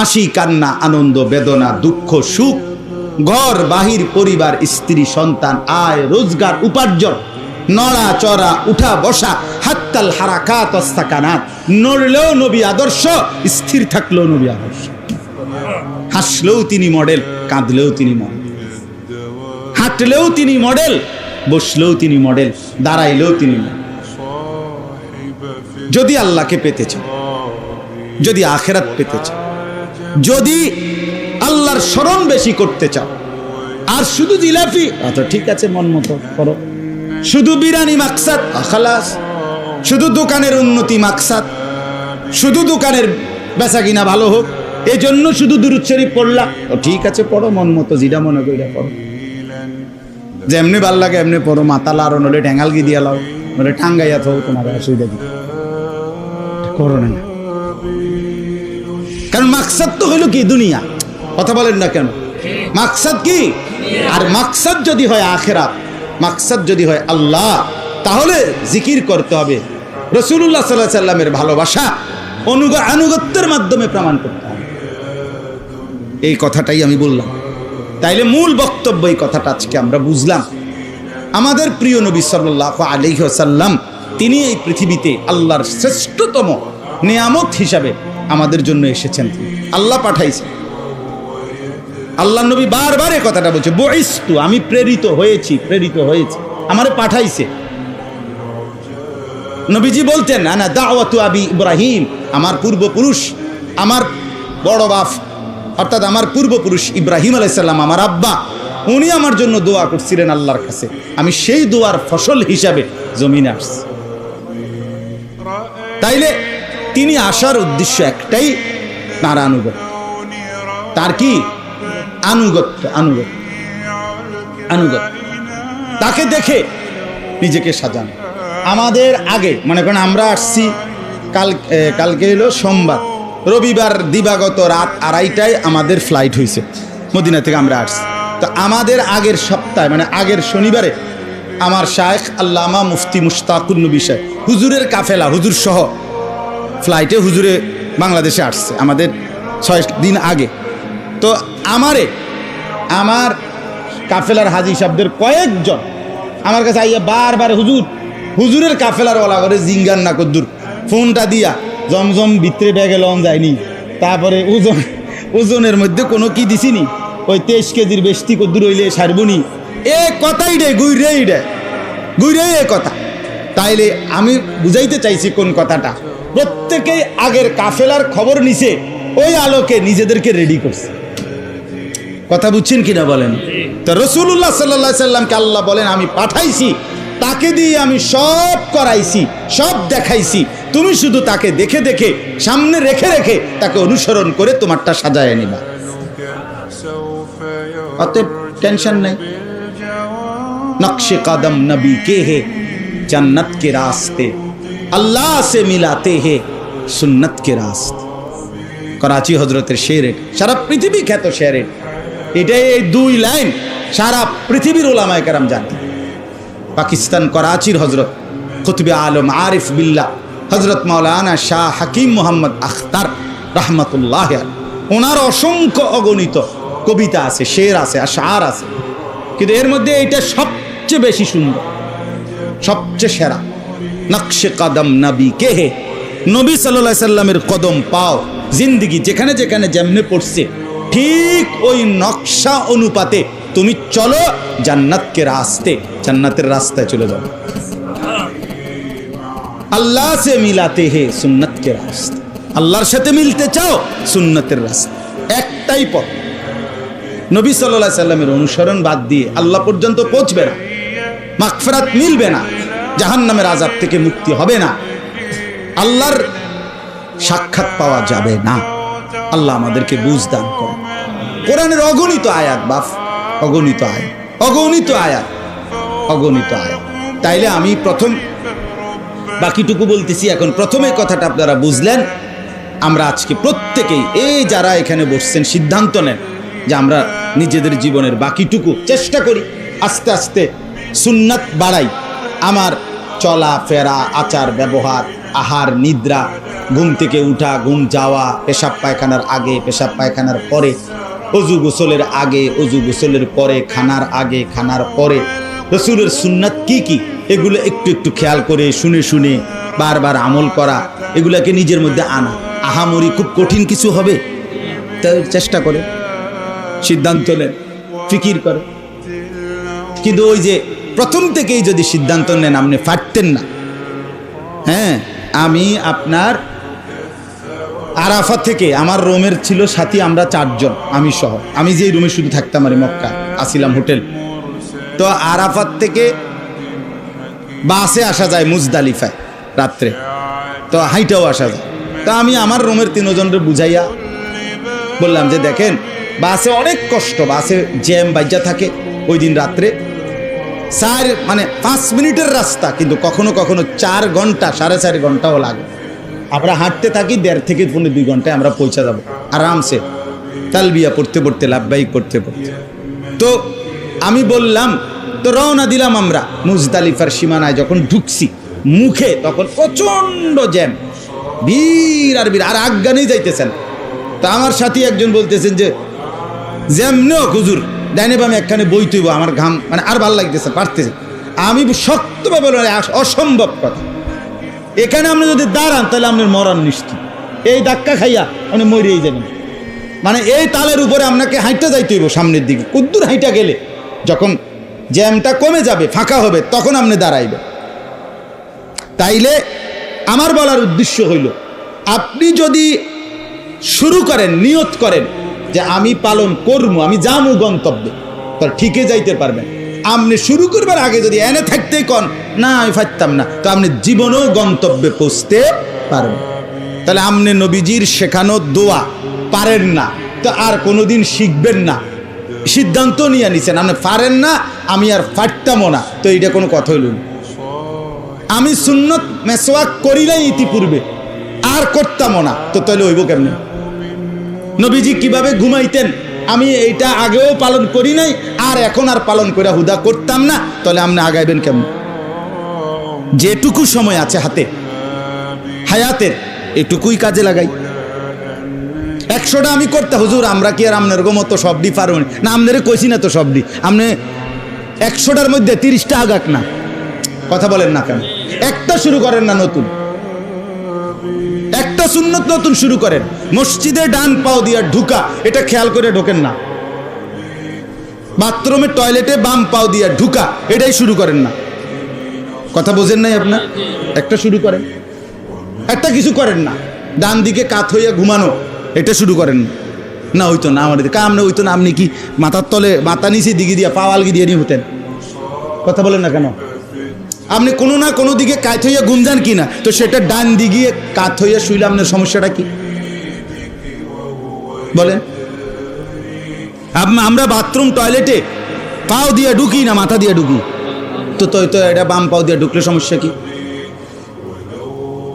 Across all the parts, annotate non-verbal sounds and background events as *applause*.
হাসি, কান্না, আনন্দ, বেদনা, দুঃখ, সুখ, ঘর, বাহির, পরিবার, স্ত্রী, সন্তান, আয়, রোজগার, উপার্জন, নড়া, চড়া, উঠা, বসা হাত্তাল হারাকাত, অস্তাকানাত। নড়লেও নবী আদর্শ, স্থির থাকলেও নবী আদর্শ। হাসলেও তিনি মডেল, কাঁদলেও তিনি মডেল। হাঁটলেও তিনি মডেল, বসলেও তিনি মডেল, দাঁড়াইলেও তিনি মডেল। যদি আল্লাহকে পেতে চাও যদি আখেরাত পেতে চাও যদি আল্লাহর স্মরণ বেশি করতে চাও। আর শুধু জিলাপি? আচ্ছা ঠিক আছে, মন মতো করো। শুধু বিরানি মাকসাদ? খালাস। শুধু দোকানের উন্নতি মাকসাদ? শুধু দোকানের বেচা কিনা ভালো হোক। এই জন্য শুধু দুরুদ শরীফ ও, ঠিক আছে, পড়ো, মন মতো যেটা মনে করি পড়ো। যেমনি ভালো লাগে, এমনি পড়ো। মাথা লারো নলে ঠ্যাঙ্গাল গি দিয়া লাও। নলে ঠাঙ্গাইয়া থাও, তোমার অসুবিধা কি? করো না। মাকসাদ তো হইল কি দুনিয়া? কথা বলেন না কেন? মাকসাদ কি? আর মাকসাদ যদি হয় আখেরাত, মাকসাদ যদি হয় আল্লাহ, তাহলে জিকির করতে হবে। রসুল্লাহ সাল্লাহ সাল্লামের ভালোবাসা অনুগ, আনুগত্যের মাধ্যমে প্রমাণ করতে হবে। এই কথাটাই আমি বললাম। তাইলে মূল বক্তব্য এই কথাটা আজকে আমরা বুঝলাম। আমাদের প্রিয় নবী সাল্লাহ আলহ্লাম তিনি এই পৃথিবীতে আল্লাহর শ্রেষ্ঠতম নিয়ামত হিসাবে আমাদের জন্য এসেছেন আল্লাহ পাঠাইছেন আল্লাহ নবী বারবার এই কথাটা বলছে, বইস্তু, আমি প্রেরিত হয়েছি প্রেরিত হয়েছি। আমারে পাঠাইছে। নবীজি বলতেন না দাওয়াতু আবি ইব্রাহিম, আমার পূর্বপুরুষ, আমার বড় বাপ, অর্থাৎ আমার পূর্বপুরুষ ইব্রাহিম আলাইসাল্লাম, আমার আব্বা, উনি আমার জন্য দোয়া করছিলেন আল্লাহর কাছে। আমি সেই দোয়ার ফসল হিসাবে জমিনে আসছি। তাইলে তিনি আসার উদ্দেশ্য একটাই তার আনুগত্য তার কি? আনুগত্য আনুগত্য আনুগত্য। তাকে দেখে নিজেকে সাজানো। আমাদের আগে, মনে করেন আমরা আসছি, কাল কালকে হলো সোমবার। রবিবার দিবাগত রাত আড়াইটায় আমাদের ফ্লাইট হয়েছে মদিনা থেকে আমরা আসছি। তো আমাদের আগের সপ্তাহে মানে আগের শনিবারে আমার শায়েখ আল্লামা মুফতি মুশতাকুর নবী সাহেব, হুজুরের কাফেলা, হুজুর সহ ফ্লাইটে হুজুরে বাংলাদেশে আসছে, আমাদের ছয় দিন আগে। তো আমারে, আমার কাফেলার হাজি সাহেবদের কয়েকজন আমার কাছে আইয়া বারবার, হুজুর, হুজুরের কাফেলার ওলা করে জিঙ্গার না কদ্দুর। ফোনটা দিয়া জমজম ভিতরে ব্যাগে লন যায়নি। তারপরে ওজন, ওজনের মধ্যে কোনো কি দিছিনি? ওই তেইশ কেজির বেশি কদ্দুর হইলে সারবনি। এ কথাই রে গুই রে। গুই রে এ কথা। তাইলে আমি বুঝাইতে চাইছি কোন কথাটা। প্রত্যেকেই আগের কাফেলার খবর নিছে, ওই আলোকে নিজেদেরকে রেডি করছে। কথা বুঝছেন কিনা বলেন? তো রসুল্লাহ সাল্লা সাল্লামকে আল্লাহ বলেন, আমি পাঠাইছি, তাকে দিয়ে আমি সব করাইছি, সব দেখাইছি। তুমি শুধু তাকে দেখে দেখে, সামনে রেখে রেখে তাকে অনুসরণ করে তোমারটা সাজায় নিবা। অতএব টেনশন নেই। নকশে কাদম নবী কে হে? জান্নাত কে রাস্তে अल्लाह से मिलाते हैं सुन्नत के रास्ते করাচি হজরতের শের এটা। সারা পৃথিবী খ্যাত শের এটা। এটাই এই দুই লাইন সারা পৃথিবীর ওলামায় কারাম জানে পাকিস্তান করাচির হজরত খুতবে আলম আরিফ বিল্লাহ হজরত মাওলানা শাহ হাকিম মোহাম্মদ আখতার রহমতুল্লাহ ওনার অসংখ্য অগণিত কবিতা আছে শের আছে আশার আছে কিন্তু এর মধ্যে এটা সবচেয়ে বেশি সুন্দর সবচেয়ে সেরা নকশে কদম নবী কে হে? নবী সাল্লাহ সাল্লামের কদম পাও, জিন্দিগি যেখানে যেখানে যেমনে পড়ছে, ঠিক ওই নকশা অনুপাতে তুমি চলো জান্নাতকে রাস্তে, জান্নাতের রাস্তায় চলে যাবে আল্লাহ সে মিলাতে হে সুন্নতকে রাস্তা। আল্লাহর সাথে মিলতে চাও, সুন্নতের রাস্তা। একটাই পথ। নবী সাল্লাহ সাল্লামের অনুসরণ বাদ দিয়ে আল্লাহ পর্যন্ত পৌঁছবে না। মাগফিরাত মিলবে না। জাহান্নামের আজাব থেকে মুক্তি হবে না। আল্লাহর সাক্ষাৎ পাওয়া যাবে না। আল্লাহ আমাদেরকে বুঝ দান করে কোরআনের অগণিত আয়াত, বাফ, অগণিত আয়াত অগণিত আয়াত অগণিত আয়াত। তাইলে আমি প্রথম বাকিটুকু বলতেছি, এখন প্রথমে কথাটা আপনারা বুঝলেন। আমরা আজকে প্রত্যেকেই এই যারা এখানে বসছেন, সিদ্ধান্ত নেন যে আমরা নিজেদের জীবনের বাকিটুকু চেষ্টা করি, আস্তে আস্তে সুন্নাত বাড়াই। আমার চলা ফেরা আচার, ব্যবহার, আহার, নিদ্রা, ঘুম থেকে উঠা, ঘুম যাওয়া, পেশাব পায়খানার আগে, পেশাব পায়খানার পরে, অজু গোসলের আগে, অজু গোসলের পরে, খানার আগে, খানার পরে। রসুলের সুন্নাত কি কি? এগুলো একটু একটু খেয়াল করে শুনে শুনে বারবার আমল করা, এগুলাকে নিজের মধ্যে আনা। আহামরি খুব কঠিন কিছু হবে? তাই চেষ্টা করে, সিদ্ধান্ত নেন, ফিকির করে। কিন্তু ওই যে প্রথম থেকেই যদি সিদ্ধান্ত নেন, আপনি ফাটতেন না। হ্যাঁ আমি আপনার আরাফাত থেকে, আমার রুমের ছিল সাথী, আমরা চারজন, আমি সহ। আমি যেই রুমে শুধু থাকতাম আর মক্কা, আসিলাম হোটেল। তো আরাফাত থেকে বাসে আসা যায় মুজদালিফায়, রাত্রে। তো হাইটাও আসা যায়। তো আমি আমার রুমের তিনজনকে বুঝাইয়া বললাম যে, দেখেন, বাসে অনেক কষ্ট, বাসে জ্যাম বাজ্যা থাকে। ওই দিন রাত্রে চার মানে পাঁচ মিনিটের রাস্তা, কিন্তু কখনো কখনো চার ঘণ্টা, সাড়ে চার ঘন্টাও লাগে। আমরা হাঁটতে থাকি, দেড় থেকে পনেরো দুই ঘন্টায় আমরা পৌঁছে যাব, আরামসে। তালবিয়া পড়তে পড়তে, লাভবাহিক করতে পড়তে। তো আমি বললাম, তো রওনা দিলাম আমরা মুজদালিফার সীমানায় যখন ঢুকছি, মুখে তখন প্রচণ্ড জ্যাম। বীর আর বীর, আর আজ্ঞানেই যাইতেছেন। তা আমার সাথী একজন বলতেছেন যে যেমন হুজুর। ডাইনে বামে একখানে বই তুইব আমার ঘাম মানে আর ভালো লাগতেছে পারতেছে আমি শক্তভাবে বললাম, "আস- অসম্ভব কথা। এখানে আপনি যদি দাঁড়ান, তাহলে আপনার মরণ নিশ্চিত। এই ধাক্কা খাইয়া আপনি মরিয়েই যাবেন। মানে এই তালের উপরে আপনাকে হাইটা যাইতে হইব সামনের দিকে। কুদ্দুর হাইটা গেলে যখন জ্যামটা কমে যাবে, ফাঁকা হবে, তখন আপনি দাঁড়াইবে তাইলে আমার বলার উদ্দেশ্য হইল, আপনি যদি শুরু করেন, নিয়ত করেন যে আমি পালন করব, আমি যামু গন্তব্যে। তাহলে ঠিকই যাইতে পারবেন। আপনি শুরু করবার আগে যদি এনে থাকতেই কন, না, আমি ফাইতাম না। তো আপনি জীবনেও গন্তব্যে পৌঁছতে পারবেন। তাহলে আপনি নবীজির শেখানো দোয়া পারেন না। তো আর কোনোদিন শিখবেন না। সিদ্ধান্ত নিয়ে নিছেন, আপনি পারেন না, আমি আর ফাটতামও না। তো এইটা কোনো কথা হইল আমি সুন্নত মেসোয়াক করি নাই ইতিপূর্বে। আর করতামও না। তো তাহলে হইব কেমনে? নবীজি কীভাবে ঘুমাইতেন? আমি এইটা আগেও পালন করি নাই, আর এখন আর পালন করে হুদা করতাম না। তাহলে আপনি আগাইবেন কেমন? যেটুকু সময় আছে হাতে, হায়াতের, এটুকুই কাজে লাগাই। একশোটা আমি করতে, হুজুর, আমরা কি আর আপনার মতো সবডি পারব? না? আপনারে কইছি না তো সবডি আপনি একশোটার মধ্যে তিরিশটা আগাক না। কথা বলেন না কেন? একটা শুরু করেন না নতুন। সুন্নত নতুন শুরু করেন। মসজিদে ডান পাও দিয়া ঢুকা, এটা খেয়াল করে ঢোকেন না। বাথরুমে টয়লেটে বাম পাও দিয়া ঢুকা, এটাই শুরু করেন না। কথা বোঝেন নাই আপনার? একটা শুরু করেন। একটা কিছু করেন না। ডান দিকে কাত হইয়া ঘুমানো, এটা শুরু করেন না। না, হইতো না আমাদের কাম না, হইতো না, আপনি কি মাথার তলে মাথা নিচে দিকে দিয়া পাওয়ালগি দিয়ে নিয়ে হতেন? কথা বলেন না কেন? আপনি কোনো না কোনো দিকে কাত হইয়া যান কি না? তো সেটা ডান দিকে কাত হইয়া শুইলে আপনার সমস্যাটা কি? বলেন। আমরা বাথরুম, টয়লেটে পাও দিয়ে ঢুকি না, মাথা দিয়ে ঢুকি? তো তো তো এটা বাম পাও দিয়ে ঢুকলে সমস্যা কি?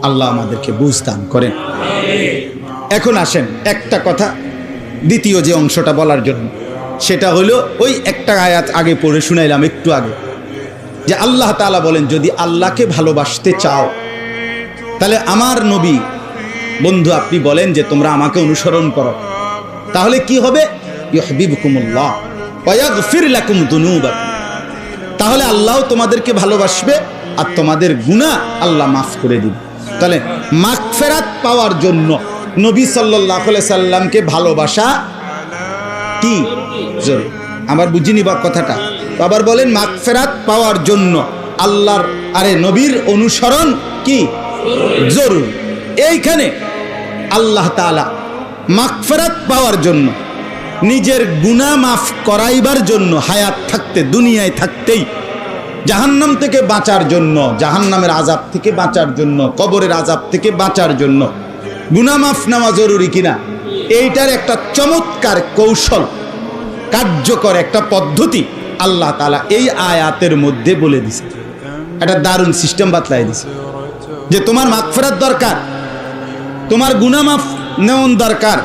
আল্লাহ আমাদেরকে বুঝদান করেন। এখন আসেন, একটা কথা, দ্বিতীয় যে অংশটা বলার জন্য। সেটা হলো ওই একটা আয়াত আগে পড়ে শুনাইলাম একটু আগে। যে আল্লাহ তাআলা বলেন, যদি আল্লাহকে ভালোবাসতে চাও, তাহলে আমার নবী বন্ধু, আপনি বলেন যে তোমরা আমাকে অনুসরণ করো। তাহলে কি হবে? তাহলে আল্লাহ তোমাদেরকে ভালোবাসবে আর তোমাদের গুনাহ আল্লাহ মাফ করে দিবে। তাহলে মাগফেরাত পাওয়ার জন্য নবী আলাইহি সাল্লামকে ভালোবাসা কি? আমার বুঝিনি বা কথাটা। আবার বলেন মাগফেরাত পাওয়ার জন্য। আল্লাহর, আরে নবীর অনুসরণ কি? জরুরি। এইখানে আল্লাহ তাআলা মাগফেরাত পাওয়ার জন্য, নিজের গুনাহ মাফ করাইবার জন্য হায়াত থাকতে, দুনিয়ায় থাকতেই, জাহান্নাম থেকে বাঁচার জন্য, জাহান্নামের আজাব থেকে বাঁচার জন্য, কবরের আজাব থেকে বাঁচার জন্য গুনাহ মাফ নেওয়া জরুরি কিনা? এইটার একটা চমৎকার কৌশল, কার্যকর একটা পদ্ধতি। আল্লাহ তালা এই আয়াতের মধ্যে বলে দিছে। একটা দারুণ সিস্টেম বাতলাই দিছে। যে তোমার মাগফেরাত দরকার, তোমার গুনামাফ নেওয়ান দরকার,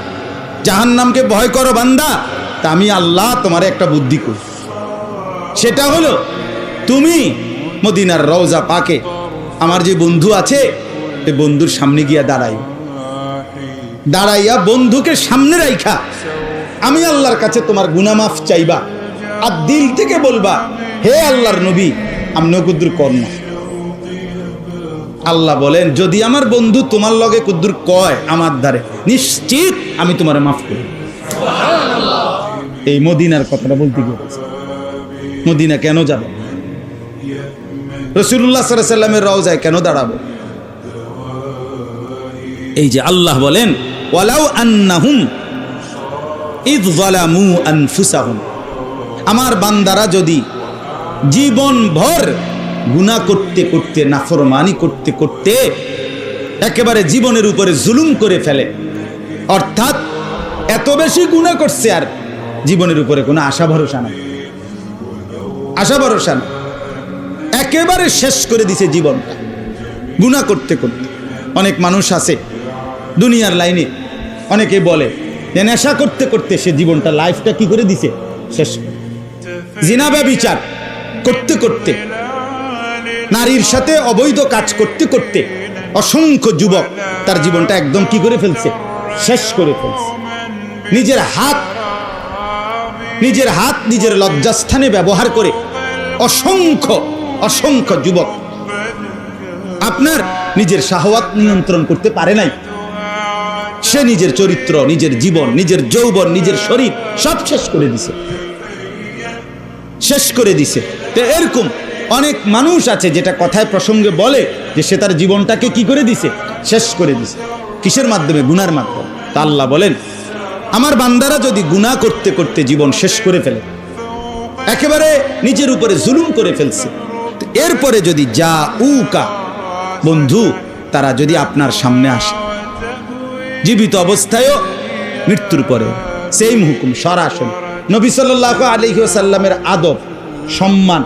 জাহান্নামকে ভয় করো বান্দা, তা আমি আল্লাহ তোমার একটা বুদ্ধি করি। সেটা হলো, তুমি মদিনার রওজা পাকে, আমার যে বন্ধু আছে এই বন্ধুর সামনে গিয়া দাঁড়াই দাঁড়াইয়া বন্ধুকে সামনে রাইখা, আমি আল্লাহর কাছে তোমার গুনামাফ চাইবা। আর দিল থেকে বলবা, হে আল্লাহর নবী আমি কুদ্দুর কর না। আল্লাহ বলেন, যদি আমার বন্ধু তোমার লগে কুদ্দুর কয় আমার দ্বারে, নিশ্চিত আমি তোমার মাফ করি এই মদিনার কথাটা বলতে গিয়েছে মদিনা কেন যাব? রসুল্লাহ সাল্লামের রওজায় কেন দাঁড়াবো? এই যে আল্লাহ বলেন, ওয়ালাউ আন্নাহুম ইদ আনফুসাহুম। আমার বান্দারা যদি জীবন ভর গুনাহ করতে করতে, নাফরমানি করতে করতে একেবারে জীবনের উপরে জুলুম করে ফেলে, অর্থাৎ এত বেশি গুনাহ করছে আর জীবনের উপরে কোনো আশা ভরসা নাই। আশা ভরসা নাই। একেবারে শেষ করে দিছে জীবনটা গুনাহ করতে করতে। অনেক মানুষ আছে দুনিয়ার লাইনে, অনেকে বলে যে নেশা করতে করতে সে জীবনটা, লাইফটা কি করে দিছে? শেষ জিনাবা বিচার করতে করতে, নারীর সাথে অবৈধ কাজ করতে করতে অসংখ্য যুবক তার জীবনটা একদম কি করে ফেলছে? শেষ করে ফেলছে। নিজের হাত নিজের হাত নিজের লজ্জাস্থানে ব্যবহার করে অসংখ্য অসংখ্য যুবক আপনার নিজের শাহওয়াত নিয়ন্ত্রণ করতে পারে নাই। সে নিজের চরিত্র, নিজের জীবন, নিজের যৌবন, নিজের শরীর সব শেষ করে দিছে। শেষ করে দিছে। তো এরকম অনেক মানুষ আছে যেটা কথায় প্রসঙ্গে বলে যে সে তার জীবনটাকে কি করে দিছে? শেষ করে দিছে। কিসের মাধ্যমে? গুনার মাধ্যমে। তা আল্লাহ বলেন, আমার বান্দারা যদি গুনাহ করতে করতে জীবন শেষ করে ফেলে, একেবারে নিজের উপরে জুলুম করে ফেলছে এরপরে যদি যা উকা বন্ধু, তারা যদি আপনার সামনে আসে, জীবিত অবস্থায়ও মৃত্যুর পরে সেম হুকুম, সরাসরি। নবী সাল্লাহ আলহিসাল্লামের আদব, সম্মান,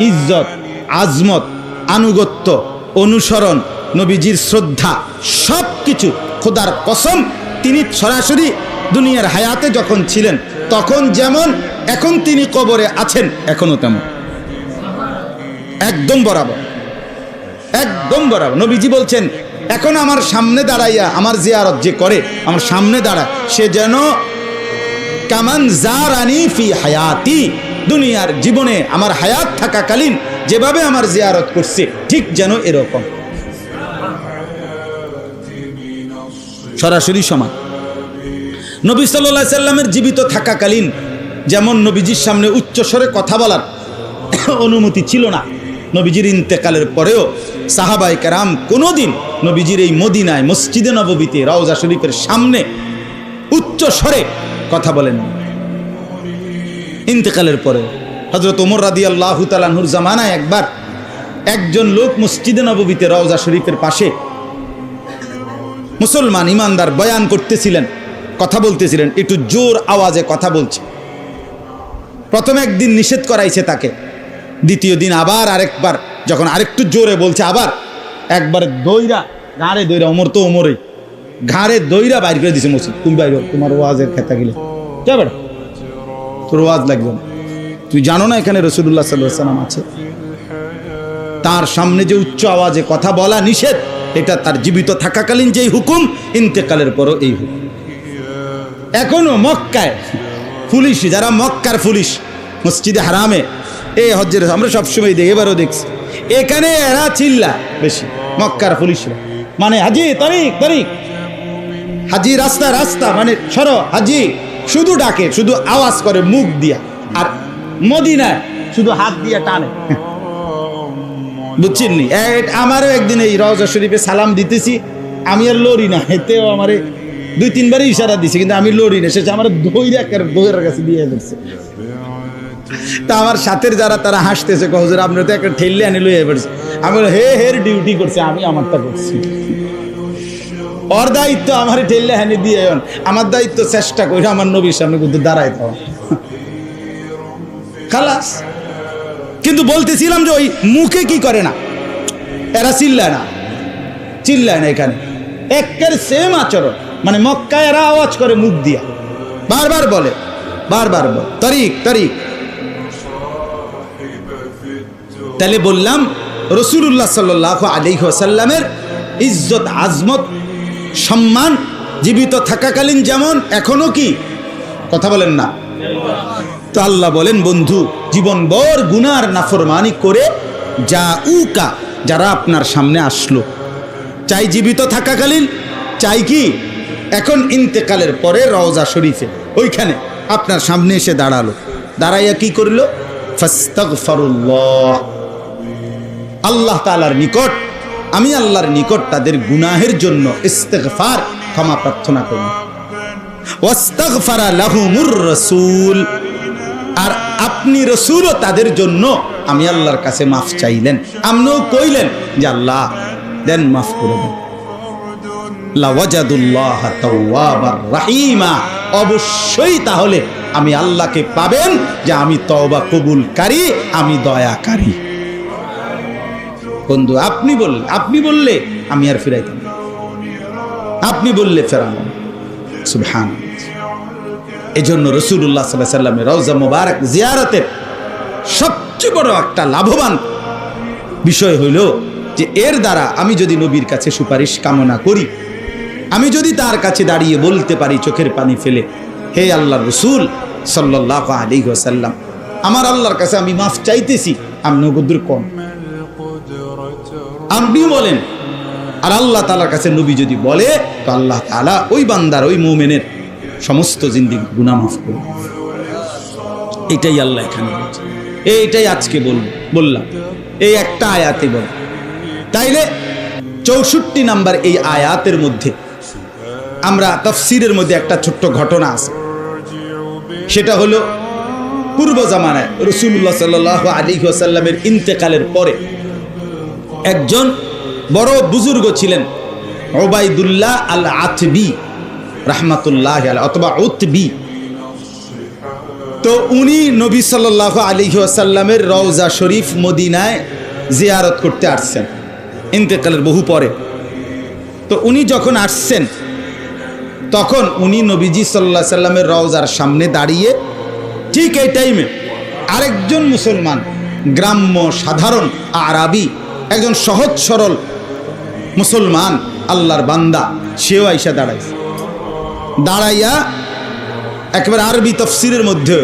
ইজ্জত, আজমত, আনুগত্য, অনুসরণ, নবীজির শ্রদ্ধা সব কিছু খোদার কসম, তিনি সরাসরি দুনিয়ার হায়াতে যখন ছিলেন, তখন যেমন এখন তিনি কবরে আছেন এখনও তেমন। একদম বরাবর। একদম বরাবর। নবীজি বলছেন, এখন আমার সামনে দাঁড়াইয়া আমার জিয়ারত যে করে, আমার সামনে দাঁড়ায়, সে যেন কামান জারানি ফি হায়াতি। দুনিয়ার জীবনে আমার হায়াত থাকাকালীন যেভাবে আমার জিয়ারত করছে, ঠিক যেন এরকম। সরাসরি সমান। নবী সাল্লাহ সাল্লামের জীবিত থাকাকালীন যেমন নবীজির সামনে উচ্চস্বরে কথা বলার *coughs* অনুমতি ছিল না, নবীজির ইন্তেকালের পরেও সাহাবাই কারাম কোনোদিন নবীজির এই মদিনায় মসজিদে নববীতে রওজা শরীফের সামনে উচ্চ স্বরে কথা বলেন। ইন্তেকালের পরে হজরত ওমর রাদি আল্লাহ তালাহুর জামানায় একবার একজন লোক মসজিদে নববীতে রওজা শরীফের পাশে মুসলমান ইমানদার বয়ান করতেছিলেন, কথা বলতেছিলেন, একটু জোর আওয়াজে কথা বলছে। প্রথম একদিন নিষেধ করাইছে তাকে, দ্বিতীয় দিন আবার আরেকবার, যখন আরেকটু জোরে বলছে আবার, একবার দইরা ঘাড়ে দইরা, ওমর তো ওমরই। ঘাড়ে দইরা বাইর করে দিছে মসজিদ। তুমি বাইর তোমার ওয়াজের খেতা গেলে। বেটা তোর ওয়াজ লাগবে না। তুই জানো না এখানে রসুল্লাহ সাল্লাহ সাল্লাম আছে? তার সামনে যে উচ্চ আওয়াজে কথা বলা নিষেধ, এটা তার জীবিত থাকাকালীন যেই হুকুম, ইন্তেকালের পরও এই হুকুম। এখনও মক্কায় পুলিশ, যারা মক্কার পুলিশ, মসজিদে হারামে এই হজ্জের, আমরা সবসময় দেখি, এবারও দেখছি। এখানে এরা চিল্লা বেশি, মক্কার পুলিশরা। মানে হাজি, তারিখ তারিখ। হাজি রাস্তা রাস্তা মানে সরো, হাজি, শুধু ডাকে, শুধু আওয়াজ করে, মুখ দিয়া। আর মদিনায় শুধু হাত দিয়া টানে। বুঝছেন আমারও একদিন এই রওজা শরীফে সালাম দিতেছি। আমি আর লড়ি না, এতেও আমারে দুই, তিনবারই ইশারা দিছে, কিন্তু আমি লড়ি না। শেষে আমার দইরা দইয়ের কাছে দিয়ে দিচ্ছে তা আমার সাথের যারা, তারা হাসতেছে কহজুর আপনার তো একটা ঠেললে আনি লইয়া পড়ছে আমি হে হের ডিউটি করছে, আমি আমারটা করছি। ওর দায়িত্ব আমার ঠেললে হানি দিয়ে। আমার দায়িত্ব চেষ্টা করে আমার নবীর সামনে কিন্তু দাঁড়ায় তো খালাস। কিন্তু বলতেছিলাম যে ওই মুখে কি করে না? এরা চিল্লায় না। চিল্লায় না এখানে। একের সেম আচরণ। মানে মক্কায় এরা আওয়াজ করে মুখ দিয়া। বারবার বলে। বারবার বলে। তারিখ তারিখ তাহলে বললাম রসুল্লাহ সাল্লাহ আলিহাসাল্লামের ইজ্জত, আজমত সম্মান, জীবিত থাকাকালীন যেমন, এখনও কি? কথা বলেন না। তো আল্লাহ বলেন, বন্ধু, জীবনভর গুনার নাফরমানি করে যা উকা যারা আপনার সামনে আসলো। চাই জীবিত থাকাকালীন, চাই কি? এখন ইন্তেকালের পরে রওজা শরীফে, ওইখানে আপনার সামনে এসে দাঁড়াল। দাঁড়াইয়া কি করল? ফাস্তাগফারুল্লাহ। আল্লাহ তালার নিকট আমি আল্লাহর নিকট তাদের গুনাহের জন্য ইস্তেগফার, ক্ষমা প্রার্থনা করি। ওয়াস্তাগফারা লাহুমুর রাসূল। আর আপনি রসুলও তাদের জন্য আমি আল্লাহর কাছে মাফ চাইলেন। আপনিও কইলেন যে, আল্লাহ, দেন মাফ করে দেন। লাওয়াজাদুল্লাহ তাওয়াবার রাহিমা। অবশ্যই তাহলে আমি আল্লাহকে পাবেন যে, আমি তওবা কবুলকারী, আমি দয়াকারী। বন্ধু, আপনি বললে আপনি বললে আমি আর ফিরাইতাম। আপনি বললে ফেরানো সুবহান এই জন্য রসুল্লাহ সাল্লাহ সাল্লামের রওজা মোবারক জিয়ারতের সবচেয়ে বড় একটা লাভবান বিষয় হইল যে এর দ্বারা আমি যদি নবীর কাছে সুপারিশ কামনা করি, আমি যদি তার কাছে দাঁড়িয়ে বলতে পারি চোখের পানি ফেলে, হে আল্লাহ রসুল সাল্লাহ আলী সাল্লাম আমার আল্লাহর কাছে আমি মাফ চাইতেছি, আমি নগদুর কম। আপনি বলেন। আর আল্লাহ তালার কাছে নবী যদি বলে, তো আল্লাহ তালা ওই বান্দার, ওই মোমেনের সমস্ত জিন্দিগি গুনাহ মাফ করবে এটাই আল্লাহ এখানে বলছে। এইটাই আজকে বল, বললাম। এই একটা আয়াতে বল। তাইলে চৌষট্টি নাম্বার এই আয়াতের মধ্যে আমরা তফসিরের মধ্যে একটা ছোট্ট ঘটনা আছে। সেটা হলো, পূর্ব জামানায় রসুল্লাহ সাল আলী আসাল্লামের ইন্তেকালের পরে একজন বড় বুজুর্গ ছিলেন ওবায়দুল্লাহ আল আতবি রাহমাতুল্লাহ আলাইহি, অথবা উতবি। তো উনি নবী সাল্লাহ আলী আসাল্লামের রওজা শরীফ মদিনায় জিয়ারত করতে আসছেন, ইন্তেকালের বহু পরে। তো উনি যখন আসছেন, তখন উনি নবীজি সাল্লাহ সাল্লামের রওজার সামনে দাঁড়িয়ে ঠিক এই টাইমে আরেকজন মুসলমান, গ্রাম্য সাধারণ আরাবি একজন সহজ সরল মুসলমান, আল্লাহর বান্দা, সেও আইসা দাঁড়াইছে। দাঁড়াইয়া একেবারে আরবি তফসিরের মধ্যে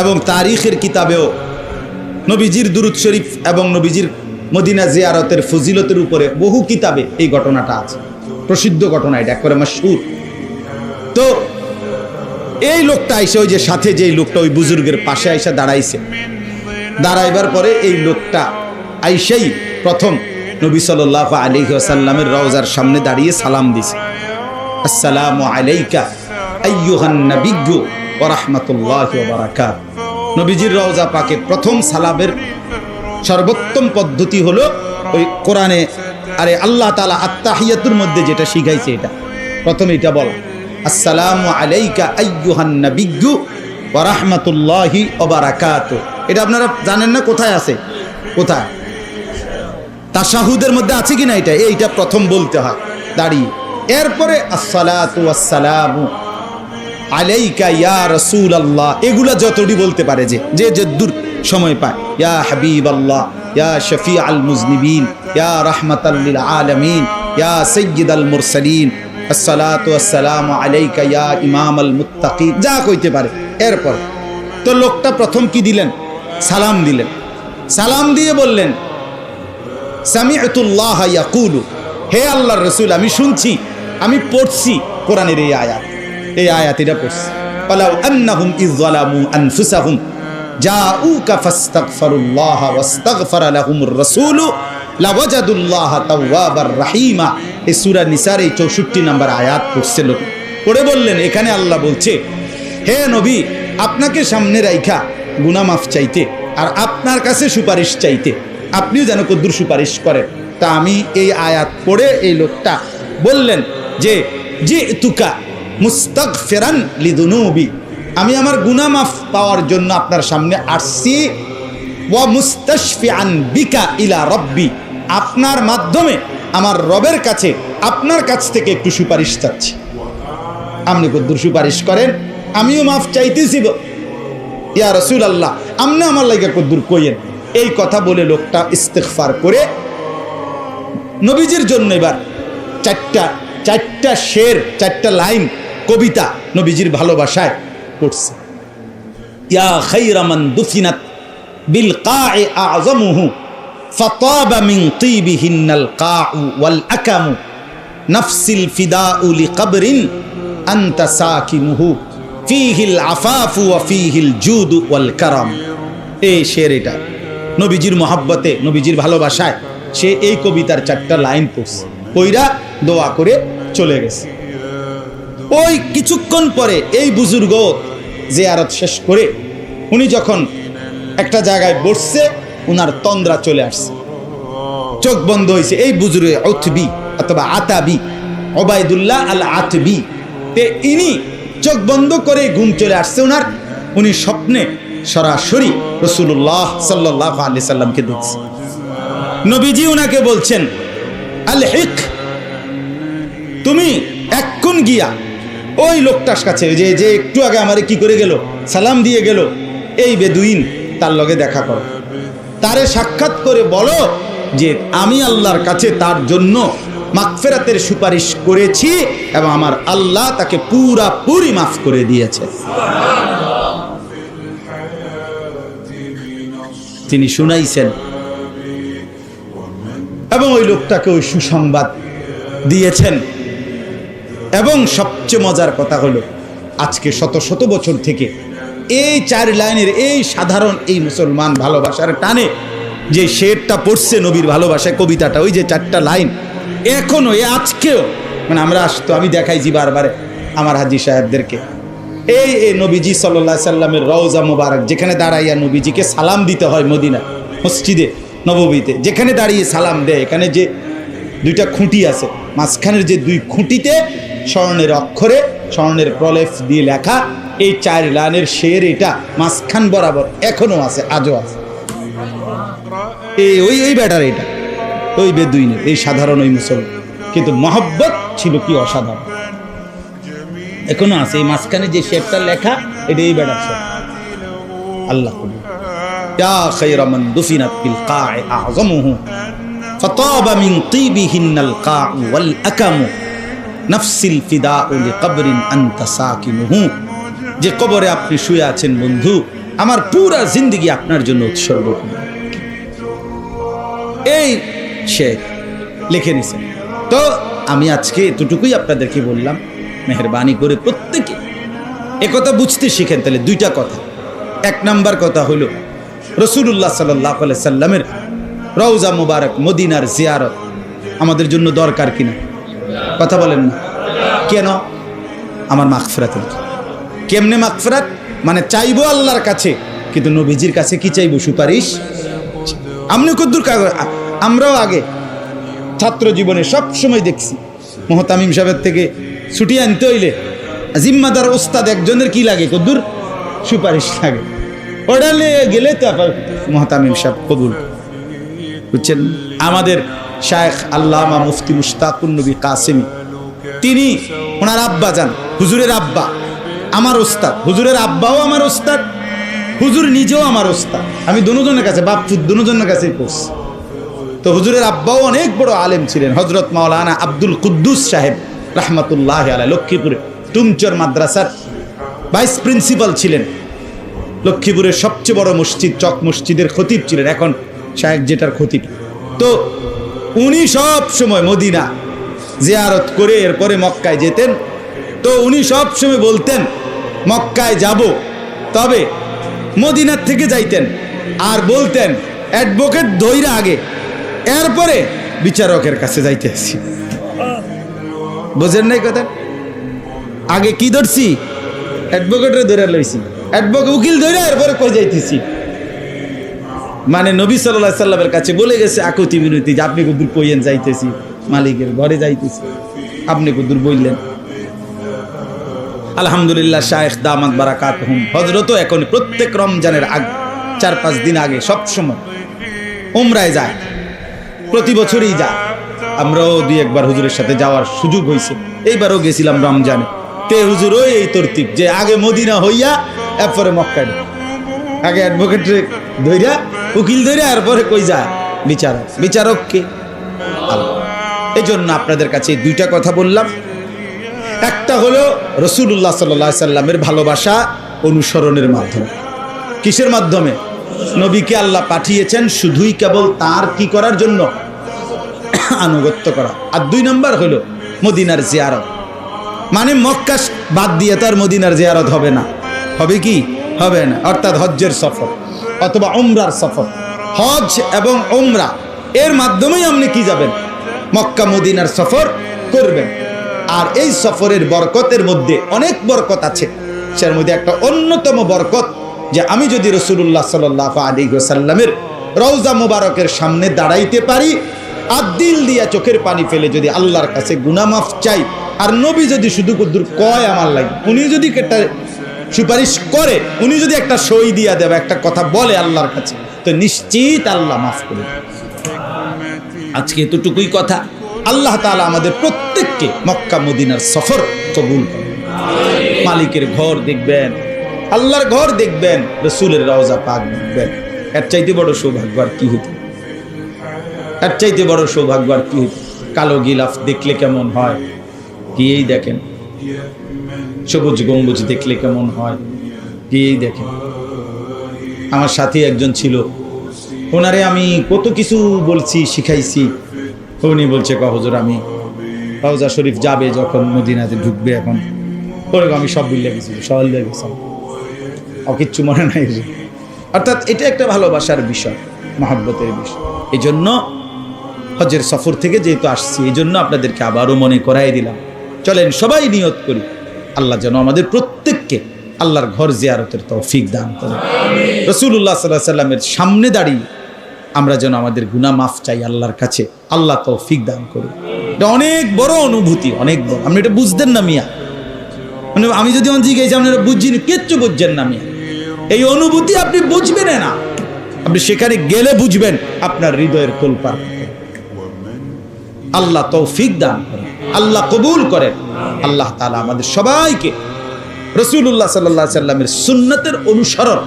এবং তারিখের কিতাবেও নবীজির দুরুদ শরীফ এবং নবীজির মদিনা জিয়ারতের ফজিলতের উপরে বহু কিতাবে এই ঘটনাটা আছে। প্রসিদ্ধ ঘটনা এটা, একবারে মাসুর তো এই লোকটা আইসে ওই যে সাথে যে লোকটা ওই বুজুর্গের পাশে আইসা দাঁড়াইছে। দাঁড়াইবার পরে এই লোকটা আইসেই প্রথম নবী সাল্লাহ আলী আসাল্লামের রওজার সামনে দাঁড়িয়ে সালাম দিছে। আসসালামু আলাইকা আইয়ুহান নাবিয়্যু ওয়া রাহমাতুল্লাহি ওয়া বারাকাত। নবীজির রওজা পাকে প্রথম সালামের সর্বোত্তম পদ্ধতি হলো ওই কোরআনে আরে আল্লাহ তাআলা আত্তাহিয়াতুর মধ্যে যেটা শিখাইছে এটা। প্রথমে এটা বল, আসসালামু আলাইকা আইয়ুহান নাবিয়্যু ওয়া রাহমাতুল্লাহি ওয়া বারাকাতু। এটা আপনারা জানেন না কোথায় আছে? কোথায়? তাশাহুদের মধ্যে আছে কিনা এটা? এইটা প্রথম বলতে হয়। দাঁড়িয়ে এরপরে, আসসালাতু আসসালামু আলাইকা ইয়া রাসূল আল্লাহ এগুলা যতটি বলতে পারে যে যে যে দূর সময় পায়। ইয়া হাবিব আল্লাহ ইয়া শফি আল মুজনিবিন, ইয়া রাহমাতাল লিল আলামিন, ইয়া সাইয়্যিদ আল মুরসালিন। আসসালাতু আসসালামু আলাইকা ইয়া ইমাম আল মুত্তাকিন। যা কইতে পারে। এরপর, তো লোকটা প্রথম কি দিলেন? সালাম দিলেন। সালাম দিয়ে বললেন ইয়াকুলু। হে আল্লাহর রসুল, আমি শুনছি, আমি পড়ছি কোরআনের এই আয়াত। এই আয়াত এটা পড়ছি। পালাউ নিসার এই 64 নম্বর আয়াত বললেন, এখানে আল্লাহ বলছে, হে নবী, আপনাকে সামনে রাইখা গুনাহ মাফ চাইতে আর আপনার কাছে সুপারিশ চাইতে আপনিও যেন কদ্দুর সুপারিশ করেন। তা আমি এই আয়াত পড়ে এই লোকটা বললেন যে যে তুকা মুস্তাক ফেরান লিদুনুবি আমি আমার গুনা মাফ পাওয়ার জন্য আপনার সামনে আসছি। ওয়া মুস্তাশফিআন বিকা ইলা রব্বি। আপনার মাধ্যমে আমার রবের কাছে, আপনার কাছ থেকে একটু সুপারিশ চাচ্ছি। আপনি কদ্দুর সুপারিশ করেন, আমিও মাফ চাইতেছি। ইয়া রসুল আল্লাহ আমনে আমার লাগে কদ্দুর কইয়েন। এই কথা বলে লোকটা ইস্তেকফার করে নবীজির জন্য এবার চারটা চারটা শের, চারটা লাইন কবিতা নবীজির ভালোবাসায় পড়ছে। ইয়া খাইরামান দুফিনাত বিল কায়ে আনতা সাকিনুহু ফিহিল আফাফু ওয়া ফিহিল জুদু ওয়াল কারাম। এই শের এটা। নবীজির মহাব্বতে, নবীজির ভালোবাসায় সে এই কবিতার চারটা লাইন পড়ছে। কইরা দোয়া করে চলে গেছে। ওই কিছুক্ষণ পরে এই বুজুর্গ জিয়ারত শেষ করে উনি যখন একটা জায়গায় বসছে, উনার তন্দ্রা চলে আসছে। চোখ বন্ধ হয়েছে এই বুজুর্গ অথবি অথবা আতাবি, ওবায়দুল্লাহ আল আতবি তে ইনি চোখ বন্ধ করে ঘুম চলে আসছে। উনার, উনি স্বপ্নে সরাসরি রসুল্লাহ সাল্লাহ আলি সাল্লামকে দেখছে। নবীজি উনাকে বলছেন আল হিক তুমি এক্ষুন গিয়া ওই লোকটার কাছে যে যে একটু আগে আমারে কি করে গেল, সালাম দিয়ে গেল, এই বেদুইন তার লগে দেখা করো। তারে সাক্ষাৎ করে বলো যে, আমি আল্লাহর কাছে তার জন্য মাগফেরাতের সুপারিশ করেছি এবং আমার আল্লাহ তাকে পুরা পুরি মাফ করে দিয়েছে। তিনি শুনাইছেন। এবং ওই লোকটাকে ওই সুসংবাদ দিয়েছেন। এবং সবচেয়ে মজার কথা হলো, আজকে শত শত বছর থেকে এই চার লাইনের এই সাধারণ এই মুসলমান ভালোবাসার টানে যে শেরটা পড়ছে নবীর ভালোবাসায় কবিতাটা, ওই যে চারটা লাইন, এখনও, এ আজকেও মানে আমরা আসতো, আমি দেখাইছি বারবারে আমার হাজি সাহেবদেরকে। এই এই নবীজি সাল্লাহ সাল্লামের রওজা মোবারক, যেখানে দাঁড়াইয়া নবীজিকে সালাম দিতে হয় মদিনা, মসজিদে, নববীতে। যেখানে দাঁড়িয়ে সালাম দেয়, এখানে যে দুইটা খুঁটি আছে, মাঝখানের যে দুই খুঁটিতে স্বর্ণের অক্ষরে, স্বর্ণের প্রলেপ দিয়ে লেখা, এই চার লাইনের শের এটা মাঝখান বরাবর এখনও আছে, আজও আছে। এই, ওই ওই ব্যাটার এটা, ওই বেদুইনের, এই সাধারণ ওই মুসলমান। কিন্তু মহব্বত ছিল কি অসাধারণ। এখনো আছে এই মাঝখানে যে শেরটা লেখা এটা এই ব্যাটার শের আল্লাহ কবুল। يا خير من دفنت بالقاع أعظمه فطاب من طيبهن القاع والأكم نفس الفداء لقبر أنت ساكنه যে কবরে আপনি শুয়ে আছেন বন্ধু আমার পুরা জিন্দগি আপনার জন্য উৎসর্গ করব। এই সে লিখে নিছেন তো আমি আজকে এতটুকুই আপনাদেরকে বললাম মেহরবানি করে প্রত্যেকে একথা বুঝতে শিখেন তাহলে দুইটা কথা। এক নাম্বার কথা হলো রসুল্লাহ সাল্লাহ সাল্লামের রওজা মুবারক মদিনার জিয়ারত আমাদের জন্য দরকার কিনা? কথা বলেন না। কেন? আমার মাগফিরাতের জন্য। কেমনে মাগফিরাত? মানে চাইব আল্লাহর কাছে, কিন্তু নবীজির কাছে কি চাইব সুপারিশ? আমনি কদ্দুর কাগজ আমরাও আগে ছাত্র জীবনে সব সময় দেখছি, মোহতামিম সাহেবের থেকে ছুটি আনতে হইলে। জিম্মাদার ওস্তাদ একজনের কি লাগে? কদ্দুর সুপারিশ লাগে। ওডালে গেলে তো আবার মোহতামিম সাহেব কবুল। বুঝছেন? আমাদের শায়েখ আল্লামা মুফতি মুশতাকুন নবী কাসিমি। তিনি ওনার আব্বা যান, হুজুরের আব্বা, আমার ওস্তাদ। হুজুরের আব্বাও আমার ওস্তাদ, হুজুর নিজেও আমার ওস্তাদ। আমি দুজনের কাছে বাপফুদ দুজনের কাছেই পড়ছি তো হুজুরের আব্বাও অনেক বড় আলেম ছিলেন হজরত মাওলানা আব্দুল কুদ্দুস সাহেব। রহমতুল্লাহ আলাই লক্ষ্মীপুরে। টুমচর মাদ্রাসার ভাইস প্রিন্সিপাল ছিলেন। লক্ষ্মীপুরের সবচেয়ে বড় মসজিদ, চক মসজিদের খতিব ছিলেন। এখন শাহেক যেটার খতিব। তো উনি সব সময় মদিনা জিয়ারত করে এরপরে মক্কায় যেতেন। তো উনি সব সময় বলতেন, মক্কায় যাব। তবে মদিনার থেকে যাইতেন আর বলতেন, অ্যাডভোকেট দইরা আগে, এরপরে বিচারকের কাছে যাইতে আসি। বোঝেন নাই কথা? আগে কি ধরছি? অ্যাডভোকেটরে ধরে লইছি। অ্যাডভোকেট উকিল ধরে এরপরে কই যাইতেছি? মানে নবী সাল্লাহ সাল্লামের কাছে বলে গেছে আকুতি মিনতি যে আপনি কুদুর কইয়েন যাইতেছি, মালিকের ঘরে যাইতেছি। আপনি কুদুর বললেন আলহামদুলিল্লাহ, শায়েখ দামাত বারাকাত হুম। হজরতও এখন প্রত্যেক রমজানের আগে, চার পাঁচ দিন আগে সব সময় উমরায় যায়, প্রতি বছরই যায়। আমরাও দুই একবার হুজুরের সাথে যাওয়ার সুযোগ হয়েছে। এইবারও গেছিলাম রমজানে। তে হুজুর, ওই এই তরতিব যে আগে মদিনা হইয়া এরপরে মক্কায় আগে অ্যাডভোকেট ধইরা, উকিল ধইরা, এরপরে কই যা? বিচারক। বিচারক কে? এই জন্য আপনাদের কাছে দুইটা কথা বললাম। একটা হলো রসুল্লাহ সাল্লা সাল্লামের ভালোবাসা অনুসরণের মাধ্যমে। কিসের মাধ্যমে? নবীকে আল্লাহ পাঠিয়েছেন শুধুই কেবল তার কি করার জন্য? আনুগত্য করা। আর দুই নম্বর হলো মদিনার জিয়ারত। মানে মক্কা বাদ দিয়ে তার মদিনার জিয়ারত হবে না। হবে কি? হবে না। অর্থাৎ হজ্জের সফর অথবা ওমরার সফর। হজ এবং ওমরা এর মাধ্যমেই আপনি কি যাবেন? মক্কা মদিনার সফর করবেন। আর এই সফরের বরকতের মধ্যে অনেক বরকত আছে। সের মধ্যে একটা অন্যতম বরকত যে আমি যদি রসুল্লাহ সাল আলী সাল্লামের রৌজা মুবারকের সামনে দাঁড়াইতে পারি আর দিল দিয়া চোখের পানি ফেলে যদি আল্লাহর কাছে গুনামাফ চাই, আর নবী যদি শুধু কুদ্দুর কয় আমার লাগে, উনি যদি একটা সুপারিশ করে, উনি যদি একটা সই দিয়া দেবে একটা কথা বলে আল্লাহর কাছে, তো নিশ্চিত আল্লাহ মাফ করে আজকে এতটুকুই কথা। আল্লাহ তাআলা আমাদের প্রত্যেককে মক্কা, মদিনার সফর কবুল মালিকের ঘর দেখবেন, আল্লাহর ঘর দেখবেন, রসুলের রওজা পাক দেখবেন। এর চাইতে বড় সৌভাগ্য আর কি হইতে এর চাইতে বড় সৌভাগ্য আর কি, কালো গিলাফ দেখলে কেমন হয়? গিয়েই দেখেন। সবুজ গম্বুজ দেখলে কেমন হয়? গিয়েই দেখেন। আমার সাথে একজন ছিল। ওনারে আমি কত কিছু বলছি, শিখাইছি। উনি বলছে কহজুর আমি রওজা শরীফ যাবে যখন মদিনাতে ঢুকবে এখন। ওরকম আমি সব বুঝলে গেছি সহল দিয়ে গেছিলাম ও কিচ্ছু মনে নাই। অর্থাৎ এটা একটা ভালোবাসার বিষয়, মহাব্বতের বিষয়। এই জন্য হজের সফর থেকে যেহেতু আসছি এই জন্য আপনাদেরকে আবারও মনে করাই দিলাম। চলেন সবাই নিয়ত করি। আল্লাহ যেন আমাদের প্রত্যেককে আল্লাহর ঘর জিয়ারতের তৌফিক দান করে রসুল্লাহ সাল্লাহ সাল্লামের সামনে দাঁড়িয়ে আমরা যেন আমাদের গুনাহ মাফ চাই আল্লাহর কাছে আল্লাহ তৌফিক দান করে এটা অনেক বড় অনুভূতি অনেক বড়। আপনি এটা বুঝতেন না মিয়া। মানে আমি যদি অন জিজ্ঞেস আপনি এটা বুঝিনি কিচ্ছু বুঝছেন না মিয়া। এই অনুভূতি আপনি বুঝবেন না। আপনি সেখানে গেলে বুঝবেন আপনার হৃদয়ের তোলপার আল্লাহ তৌফিক দান করেন, আল্লাহ কবুল করেন। আল্লাহ তালা আমাদের সবাইকে রসুল্লাহ সাল্লাহ সাল্লামের সুন্নতের অনুসরণ,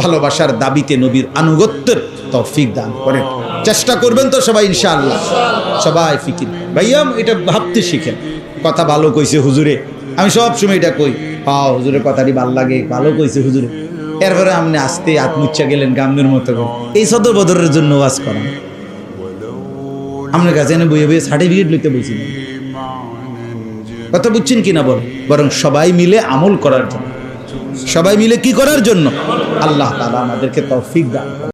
ভালোবাসার দাবিতে নবীর আনুগত্যের তৌফিক দান করেন। চেষ্টা করবেন তো সবাই, ইনশাআল্লাহ। সবাই ফিকির। ভাইয়া, এটা ভাবতে শিখেন। কথা ভালো কইছে হুজুরে। আমি সব সময় এটা কই। হ্যাঁ হুজুরের কথাটি ভালো লাগে, ভালো কইছে হুজুরে। এরপরে আপনি আসতে আত্মুচ্ছা গেলেন গামের মতো এই সদর বদরের জন্য ওয়াজ করেন। আপনার কাছে এনে বইয়ে বইয়ে সার্টিফিকেট লিখতে বলছি কথা বুঝছেন কিনা বল বরং সবাই মিলে আমল করার জন্য সবাই মিলে কি করার জন্য আল্লাহ তালা আমাদেরকে তৌফিক দান।